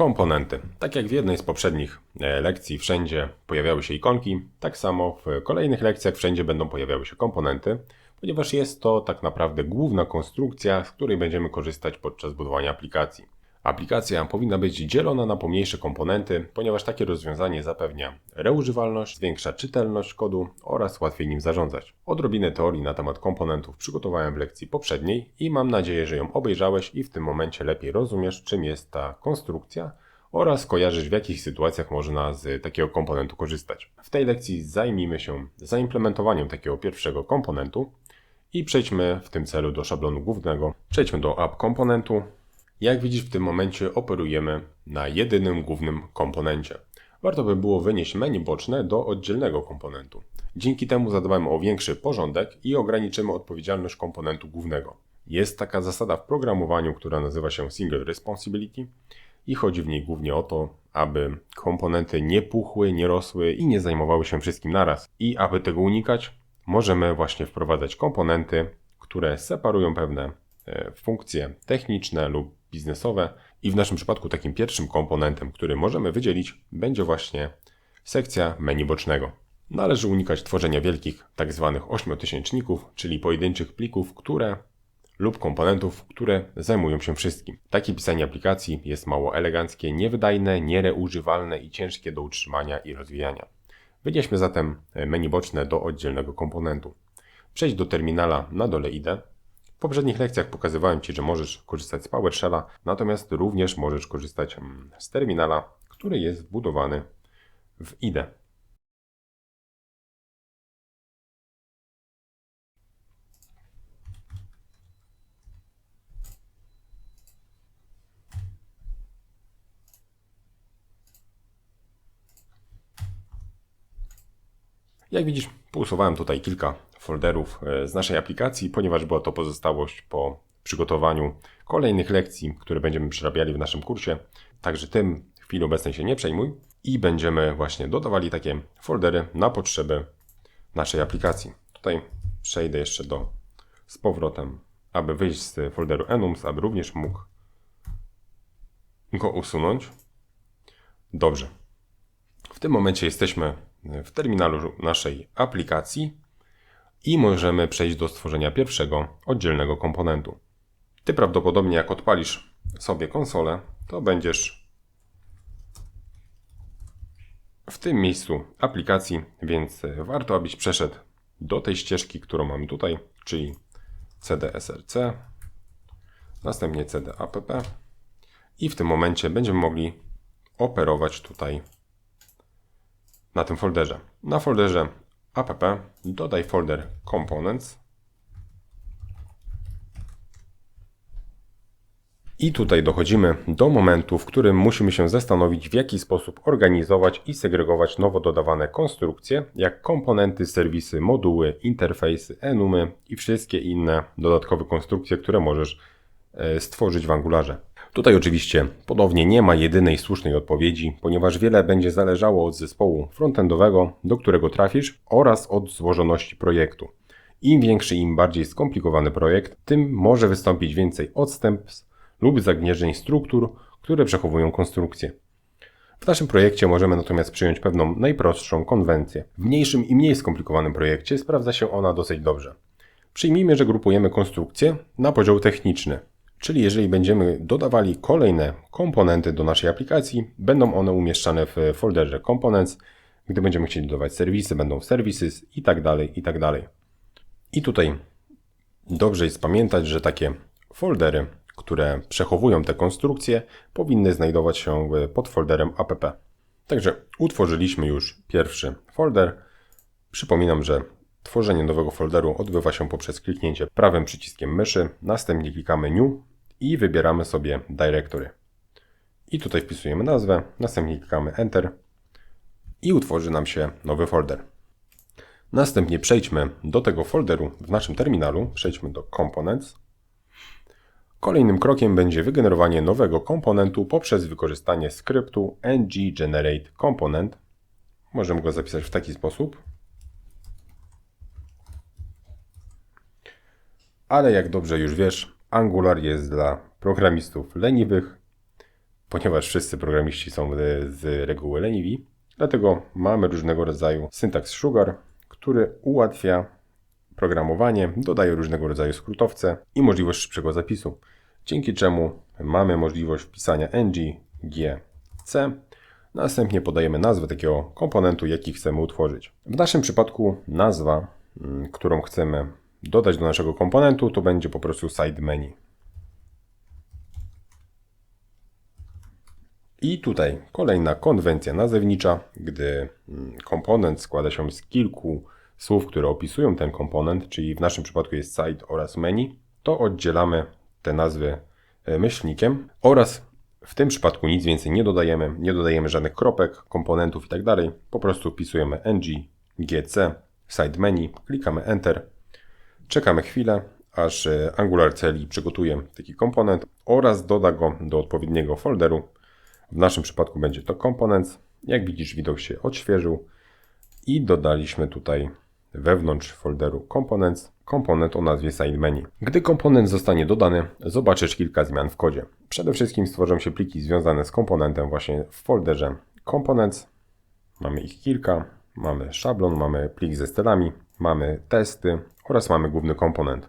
Komponenty. Tak jak w jednej z poprzednich e, lekcji wszędzie pojawiały się ikonki, tak samo w kolejnych lekcjach wszędzie będą pojawiały się komponenty, ponieważ jest to tak naprawdę główna konstrukcja, z której będziemy korzystać podczas budowania aplikacji. Aplikacja powinna być dzielona na pomniejsze komponenty, ponieważ takie rozwiązanie zapewnia reużywalność, zwiększa czytelność kodu oraz łatwiej nim zarządzać. Odrobinę teorii na temat komponentów przygotowałem w lekcji poprzedniej i mam nadzieję, że ją obejrzałeś i w tym momencie lepiej rozumiesz, czym jest ta konstrukcja oraz kojarzysz w jakich sytuacjach można z takiego komponentu korzystać. W tej lekcji zajmijmy się zaimplementowaniem takiego pierwszego komponentu i przejdźmy w tym celu do szablonu głównego. Przejdźmy do app komponentu, jak widzisz, w tym momencie operujemy na jedynym głównym komponencie. Warto by było wynieść menu boczne do oddzielnego komponentu. Dzięki temu zadbamy o większy porządek i ograniczymy odpowiedzialność komponentu głównego. Jest taka zasada w programowaniu, która nazywa się Single Responsibility i chodzi w niej głównie o to, aby komponenty nie puchły, nie rosły i nie zajmowały się wszystkim naraz. I aby tego unikać, możemy właśnie wprowadzać komponenty, które separują pewne e, funkcje techniczne lub biznesowe i w naszym przypadku takim pierwszym komponentem, który możemy wydzielić, będzie właśnie sekcja menu bocznego. Należy unikać tworzenia wielkich. Tak ośmiotysięczników, czyli pojedynczych plików, które lub komponentów, które zajmują się wszystkim. Takie pisanie aplikacji jest mało eleganckie, niewydajne, niereużywalne i ciężkie do utrzymania i rozwijania. Wynieśmy zatem menu boczne do oddzielnego komponentu. Przejdź do terminala na dole IDE w poprzednich lekcjach pokazywałem Ci, że możesz korzystać z PowerShella, natomiast również możesz korzystać mm, z terminala, który jest wbudowany w IDE. Jak widzisz, pousuwałem tutaj kilka folderów e, z naszej aplikacji, ponieważ była to pozostałość po przygotowaniu kolejnych lekcji, które będziemy przerabiali w naszym kursie. Także tym w chwili obecnej się nie przejmuj i będziemy właśnie dodawali takie foldery na potrzeby naszej aplikacji. Tutaj przejdę jeszcze do z powrotem, aby wyjść z folderu enums, aby również mógł go usunąć. Dobrze. W tym momencie jesteśmy w terminalu naszej aplikacji i możemy przejść do stworzenia pierwszego oddzielnego komponentu. Ty prawdopodobnie jak odpalisz sobie konsolę, to będziesz w tym miejscu aplikacji, więc warto abyś przeszedł do tej ścieżki, którą mamy tutaj, czyli cdsrc, następnie cdapp i w tym momencie będziemy mogli operować tutaj na tym folderze. Na folderze app, dodaj folder components. I tutaj dochodzimy do momentu, w którym musimy się zastanowić, w jaki sposób organizować i segregować nowo dodawane konstrukcje, jak komponenty, serwisy, moduły, interfejsy, enumy i wszystkie inne dodatkowe konstrukcje, które możesz e, stworzyć w Angularze. Tutaj oczywiście ponownie nie ma jedynej słusznej odpowiedzi, ponieważ wiele będzie zależało od zespołu frontendowego, do którego trafisz oraz od złożoności projektu. Im większy, im bardziej skomplikowany projekt, tym może wystąpić więcej odstępstw lub zagnieżdżeń struktur, które przechowują konstrukcję. W naszym projekcie możemy natomiast przyjąć pewną najprostszą konwencję. W mniejszym i mniej skomplikowanym projekcie sprawdza się ona dosyć dobrze. Przyjmijmy, że grupujemy konstrukcję na podział techniczny. Czyli jeżeli będziemy dodawali kolejne komponenty do naszej aplikacji, będą one umieszczane w folderze Components. Gdy będziemy chcieli dodawać serwisy, będą services i tak dalej, i tak dalej. I tutaj dobrze jest pamiętać, że takie foldery, które przechowują te konstrukcje, powinny znajdować się pod folderem app. Także utworzyliśmy już pierwszy folder. Przypominam, że tworzenie nowego folderu odbywa się poprzez kliknięcie prawym przyciskiem myszy, następnie klikamy New i wybieramy sobie Directory. I tutaj wpisujemy nazwę, następnie klikamy Enter i utworzy nam się nowy folder. Następnie przejdźmy do tego folderu w naszym terminalu, przejdźmy do Components. Kolejnym krokiem będzie wygenerowanie nowego komponentu poprzez wykorzystanie skryptu ng-generate component. Możemy go zapisać w taki sposób. Ale jak dobrze już wiesz, Angular jest dla programistów leniwych ponieważ wszyscy programiści są z, z reguły leniwi, dlatego mamy różnego rodzaju syntax sugar, który ułatwia programowanie, dodaje różnego rodzaju skrótowce i możliwość szybszego zapisu, dzięki czemu mamy możliwość wpisania ng, g, c, następnie podajemy nazwę takiego komponentu, jaki chcemy utworzyć. W naszym przypadku nazwa, mm, którą chcemy dodać do naszego komponentu, to będzie po prostu side menu. I tutaj kolejna konwencja nazewnicza, gdy mm, komponent składa się z kilku słów, które opisują ten komponent, czyli w naszym przypadku jest site oraz menu, to oddzielamy te nazwy e, myślnikiem oraz w tym przypadku nic więcej nie dodajemy, nie dodajemy żadnych kropek, komponentów itd. Tak po prostu wpisujemy ng, gc, site menu, klikamy enter, czekamy chwilę, aż e, Angular CLI przygotuje taki komponent oraz doda go do odpowiedniego folderu. W naszym przypadku będzie to komponent. Jak widzisz, widok się odświeżył i dodaliśmy tutaj wewnątrz folderu Components komponent o nazwie SideMenu. Gdy komponent zostanie dodany, zobaczysz kilka zmian w kodzie. Przede wszystkim stworzą się pliki związane z komponentem właśnie w folderze Components. Mamy ich kilka. Mamy szablon, mamy plik ze stylami, mamy testy oraz mamy główny komponent.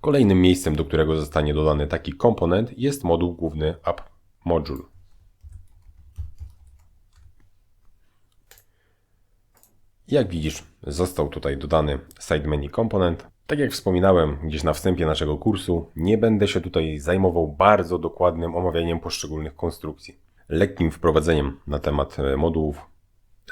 Kolejnym miejscem, do którego zostanie dodany taki komponent jest moduł główny App Module. Jak widzisz, został tutaj dodany side menu komponent. Tak jak wspominałem gdzieś na wstępie naszego kursu, nie będę się tutaj zajmował bardzo dokładnym omawianiem poszczególnych konstrukcji. Lekkim wprowadzeniem na temat e, modułów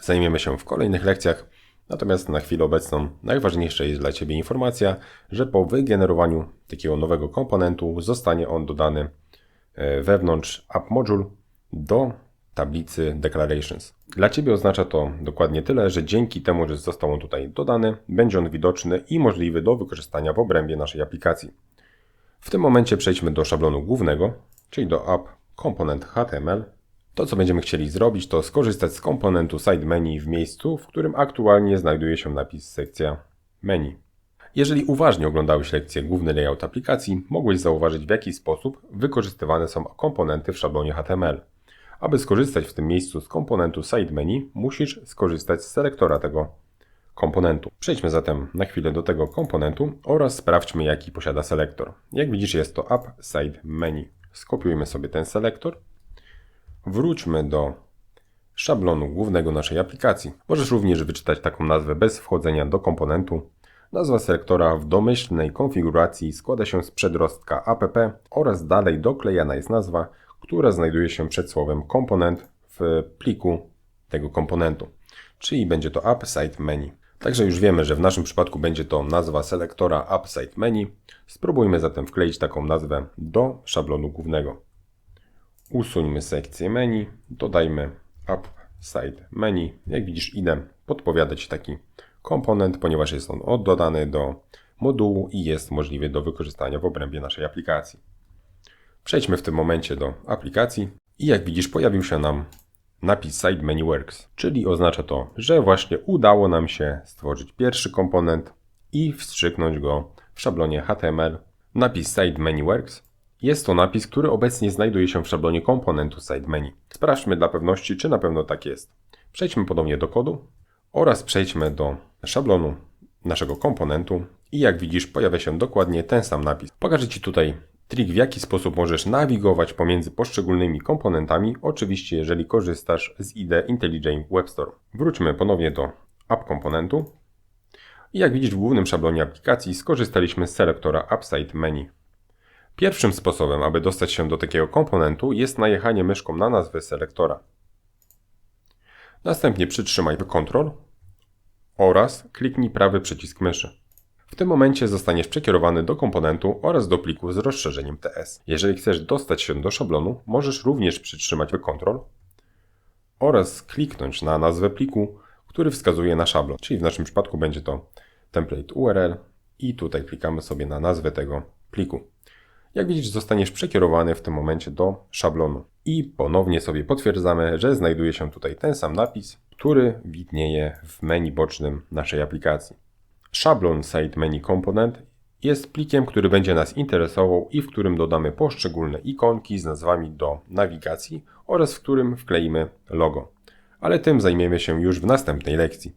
zajmiemy się w kolejnych lekcjach, natomiast na chwilę obecną najważniejsza jest dla Ciebie informacja, że po wygenerowaniu takiego nowego komponentu zostanie on dodany e, wewnątrz app module do tablicy declarations. Dla Ciebie oznacza to dokładnie tyle, że dzięki temu, że został on tutaj dodany, będzie on widoczny i możliwy do wykorzystania w obrębie naszej aplikacji. W tym momencie przejdźmy do szablonu głównego, czyli do app komponent HTML. To, co będziemy chcieli zrobić, to skorzystać z komponentu side menu w miejscu, w którym aktualnie znajduje się napis sekcja menu. Jeżeli uważnie oglądałeś lekcję główny layout aplikacji, mogłeś zauważyć w jaki sposób wykorzystywane są komponenty w szablonie HTML. Aby skorzystać w tym miejscu z komponentu Side Menu, musisz skorzystać z selektora tego komponentu. Przejdźmy zatem na chwilę do tego komponentu oraz sprawdźmy jaki posiada selektor. Jak widzisz jest to App Side Menu. Skopiujmy sobie ten selektor. Wróćmy do szablonu głównego naszej aplikacji. Możesz również wyczytać taką nazwę bez wchodzenia do komponentu. Nazwa selektora w domyślnej konfiguracji składa się z przedrostka app oraz dalej doklejana jest nazwa, która znajduje się przed słowem komponent w pliku tego komponentu, czyli będzie to AppSite Menu. Także już wiemy, że w naszym przypadku będzie to nazwa selektora AppSite Menu. Spróbujmy zatem wkleić taką nazwę do szablonu głównego. Usuńmy sekcję menu, dodajmy AppSite Menu. Jak widzisz, idę podpowiadać taki komponent, ponieważ jest on oddodany do modułu i jest możliwy do wykorzystania w obrębie naszej aplikacji. Przejdźmy w tym momencie do aplikacji i jak widzisz pojawił się nam napis Side Menu Works, czyli oznacza to, że właśnie udało nam się stworzyć pierwszy komponent i wstrzyknąć go w szablonie HTML. Napis Side Menu Works jest to napis, który obecnie znajduje się w szablonie komponentu Side Menu. Sprawdźmy dla pewności, czy na pewno tak jest. Przejdźmy ponownie do kodu oraz przejdźmy do szablonu naszego komponentu i jak widzisz pojawia się dokładnie ten sam napis. Pokażę Ci tutaj trik, w jaki sposób możesz nawigować pomiędzy poszczególnymi komponentami, oczywiście jeżeli korzystasz z IDE IntelliJ Web Store. Wróćmy ponownie do app komponentu. I jak widzisz w głównym szablonie aplikacji skorzystaliśmy z selektora Upside Menu. Pierwszym sposobem, aby dostać się do takiego komponentu jest najechanie myszką na nazwę selektora. Następnie przytrzymaj Ctrl oraz kliknij prawy przycisk myszy. W tym momencie zostaniesz przekierowany do komponentu oraz do pliku z rozszerzeniem TS. Jeżeli chcesz dostać się do szablonu, możesz również przytrzymać Ctrl oraz kliknąć na nazwę pliku, który wskazuje na szablon, czyli w naszym przypadku będzie to template URL i tutaj klikamy sobie na nazwę tego pliku. Jak widzisz, zostaniesz przekierowany w tym momencie do szablonu. I ponownie sobie potwierdzamy, że znajduje się tutaj ten sam napis, który widnieje w menu bocznym naszej aplikacji. Szablon Site Menu Component jest plikiem, który będzie nas interesował i w którym dodamy poszczególne ikonki z nazwami do nawigacji oraz w którym wkleimy logo. Ale tym zajmiemy się już w następnej lekcji.